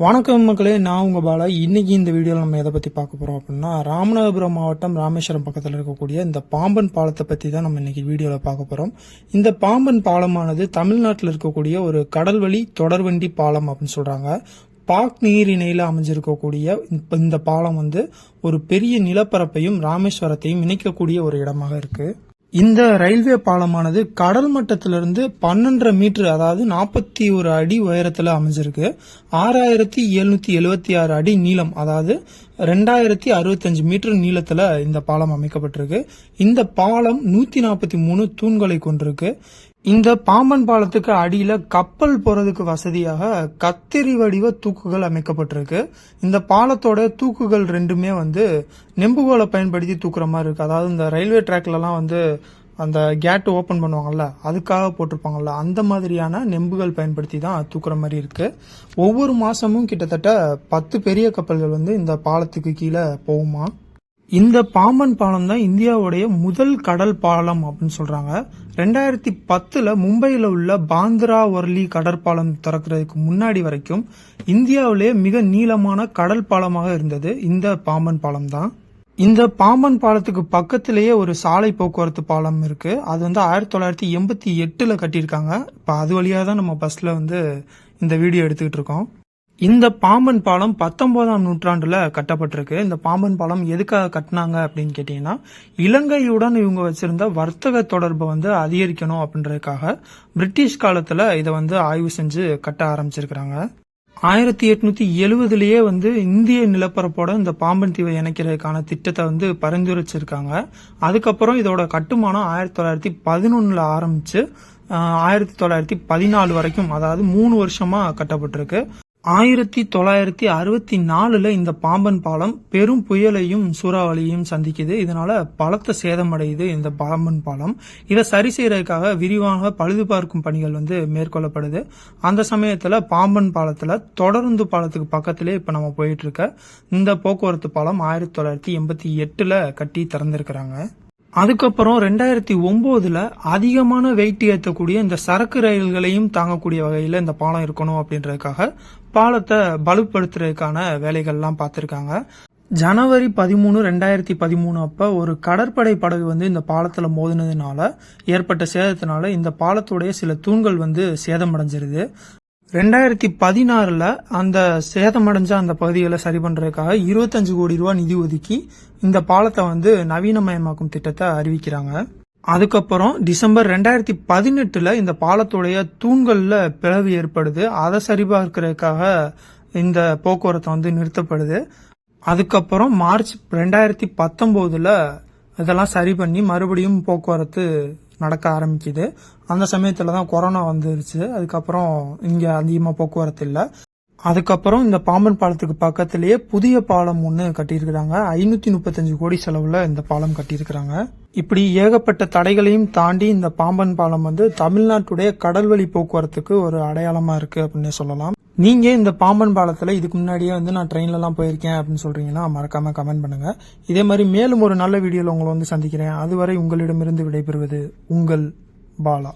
வணக்கம் மக்களே நான் உங்கள் பாலா. இன்னைக்கு இந்த வீடியோவில் நம்ம எதை பற்றி பார்க்க போகிறோம் அப்படின்னா ராமநாதபுரம் மாவட்டம் ராமேஸ்வரம் பக்கத்தில் இருக்கக்கூடிய இந்த பாம்பன் பாலத்தை பற்றி தான் நம்ம இன்றைக்கி வீடியோவில் பார்க்க போகிறோம் இந்த பாம்பன் பாலமானது தமிழ்நாட்டில் இருக்கக்கூடிய ஒரு கடல்வழி தொடர்வண்டி பாலம் அப்படின்னு சொல்கிறாங்க பாக் நீரிணையில் அமைஞ்சிருக்கக்கூடிய இந்த- பாலம் வந்து ஒரு பெரிய நிலப்பரப்பையும் ராமேஸ்வரத்தையும் இணைக்கக்கூடிய ஒரு இடமாக இருக்குது இந்த ரயில்வே பாலமானது கடல் மட்டத்திலிருந்து பன்னெண்டரை மீட்டர் அதாவது நாற்பத்தி ஒரு அடி உயரத்தில் அமைஞ்சிருக்கு. ஆறாயிரத்தி எழுநூத்தி எழுபத்தி ஆறு அடி நீளம் அதாவது ரெண்டாயிரத்தி அறுபத்தஞ்சு மீட்டர் நீளத்தில் இந்த பாலம் அமைக்கப்பட்டிருக்கு. இந்த பாலம் நூத்தி நாற்பத்தி மூணு தூண்களை கொண்டிருக்கு. இந்த பாம்பன் பாலத்துக்கு அடியில கப்பல் போறதுக்கு வசதியாக கத்திரி வடிவ தூக்குகள் அமைக்கப்பட்டிருக்கு. இந்த பாலத்தோட தூக்குகள் ரெண்டுமே வந்து நெம்புகோலை பயன்படுத்தி தூக்குற மாதிரி இருக்கு. அதாவது இந்த ரயில்வே ட்ராக்லலாம் வந்து அந்த கேட் ஓப்பன் பண்ணுவாங்கல்ல அதுக்காக போட்டிருப்பாங்கல்ல அந்த மாதிரியான நெம்புகள் பயன்படுத்தி தான் தூக்குற மாதிரி இருக்கு. ஒவ்வொரு மாசமும் கிட்டத்தட்ட பத்து பெரிய கப்பல்கள் வந்து இந்த பாலத்துக்கு கீழே போகுமா? இந்த பாம்பன் பாலம் தான் இந்தியாவுடைய முதல் கடல் பாலம் அப்படின்னு சொல்றாங்க. ரெண்டாயிரத்தி பத்துல மும்பையில் உள்ள பாந்திரா ஒர்லி கடற்பாலம் திறக்கிறதுக்கு முன்னாடி வரைக்கும் இந்தியாவிலே மிக நீளமான கடல் பாலமாக இருந்தது இந்த பாம்பன் பாலம் தான். இந்த பாம்பன் பாலத்துக்கு பக்கத்திலேயே ஒரு சாலை போக்குவரத்து பாலம் இருக்கு. அது வந்து ஆயிரத்தி தொள்ளாயிரத்தி எண்பத்தி எட்டுல கட்டியிருக்காங்க. இப்போ அது வழியாக தான் நம்ம பஸ்ல வந்து இந்த வீடியோ எடுத்துக்கிட்டு இருக்கோம். இந்த பாம்பன் பாலம் பத்தொன்பதாம் நூற்றாண்டுல கட்டப்பட்டிருக்கு. இந்த பாம்பன் பாலம் எதுக்காக கட்டினாங்க அப்படின்னு கேட்டீங்கன்னா இலங்கையுடன் இவங்க வச்சிருந்த வர்த்தக தொடர்பை வந்து அதிகரிக்கணும் அப்படின்றதுக்காக பிரிட்டிஷ் காலத்துல இதை வந்து ஆய்வு செஞ்சு கட்ட ஆரம்பிச்சிருக்கிறாங்க. ஆயிரத்தி எட்நூத்தி எழுவதுலயே வந்து இந்திய நிலப்பரப்போட இந்த பாம்பன் தீவை இணைக்கிறதுக்கான திட்டத்தை வந்து பரிந்துரைச்சிருக்காங்க. அதுக்கப்புறம் இதோட கட்டுமானம் ஆயிரத்தி தொள்ளாயிரத்தி பதினொன்னுல ஆரம்பிச்சு ஆயிரத்தி தொள்ளாயிரத்தி பதினாலு வரைக்கும் அதாவது மூணு வருஷமா கட்டப்பட்டிருக்கு. ஆயிரத்தி தொள்ளாயிரத்தி அறுபத்தி நாலுல இந்த பாம்பன் பாலம் பெரும் புயலையும் சூறாவளியையும் சந்திக்குது. இதனால பலத்த சேதமடையுது இந்த பாம்பன் பாலம். இதை சரி செய்யறதுக்காக விரிவாக பழுது பார்க்கும் பணிகள் வந்து மேற்கொள்ளப்படுது. அந்த சமயத்துல பாம்பன் பாலத்துல தொடருந்து பாலத்துக்கு பக்கத்திலே இப்ப நம்ம போயிட்டு இருக்க இந்த போக்குவரத்து பாலம் ஆயிரத்தி தொள்ளாயிரத்தி எண்பத்தி எட்டுல கட்டி திறந்திருக்கிறாங்க. அதுக்கப்புறம் ரெண்டாயிரத்தி ஒன்பதுல அதிகமான வெயிட் ஏற்றக்கூடிய இந்த சரக்கு ரயில்களையும் தாங்கக்கூடிய வகையில் இந்த பாலம் இருக்கணும் அப்படின்றதுக்காக பாலத்தை பலுப்படுத்துறதுக்கான வேலைகள்லாம் பார்த்துருக்காங்க. ஜனவரி பதிமூணு ரெண்டாயிரத்தி பதிமூணு அப்ப ஒரு கடற்படை படகு வந்து இந்த பாலத்துல மோதினதுனால ஏற்பட்ட சேதத்தினால இந்த பாலத்துடைய சில தூண்கள் வந்து சேதமடைஞ்சிருது. ரெண்டாயிரத்தி பதினாறுல அந்த சேதமடைஞ்ச அந்த பகுதிகளை சரி பண்றதுக்காக இருபத்தஞ்சு கோடி ரூபாய் நிதி ஒதுக்கி இந்த பாலத்தை வந்து நவீனமயமாக்கும் திட்டத்தை அறிவிக்கிறாங்க. அதுக்கப்புறம் டிசம்பர் ரெண்டாயிரத்தி பதினெட்டுல இந்த பாலத்துடைய தூண்களில் பிளவு ஏற்படுது. அதை சரிபார்க்கிறதுக்காக இந்த போக்குவரத்து வந்து நிறுத்தப்படுது. அதுக்கப்புறம் மார்ச் ரெண்டாயிரத்தி பத்தொம்போதில் இதெல்லாம் சரி பண்ணி மறுபடியும் போக்குவரத்து நடக்க ஆரம்பிக்குது. அந்த சமயத்துல தான் கொரோனா வந்துருச்சு. அதுக்கப்புறம் இங்க அதிகமாக போக்குவரத்து இல்லை. அதுக்கப்புறம் இந்த பாம்பன் பாலத்துக்கு பக்கத்திலேயே புதிய பாலம் ஒன்று கட்டியிருக்கிறாங்க. ஐநூத்தி முப்பத்தஞ்சு கோடி செலவுல இந்த பாலம் கட்டியிருக்கிறாங்க. இப்படி ஏகப்பட்ட தடைகளையும் தாண்டி இந்த பாம்பன் பாலம் வந்து தமிழ்நாட்டுடைய கடல்வழி போக்குவரத்துக்கு ஒரு அடையாளமா இருக்கு அப்படின்னு சொல்லலாம். நீங்க இந்த பாம்பன் பாலத்துல இதுக்கு முன்னாடியே வந்து நான் ட்ரெயின்ல எல்லாம் போயிருக்கேன் அப்படின்னு சொல்றீங்கன்னா மறக்காம கமெண்ட் பண்ணுங்க. இதே மாதிரி மேலும் ஒரு நல்ல வீடியோல உங்களை வந்து சந்திக்கிறேன். அதுவரை உங்களிடமிருந்து விடைபெறுவது உங்கள் பாலா.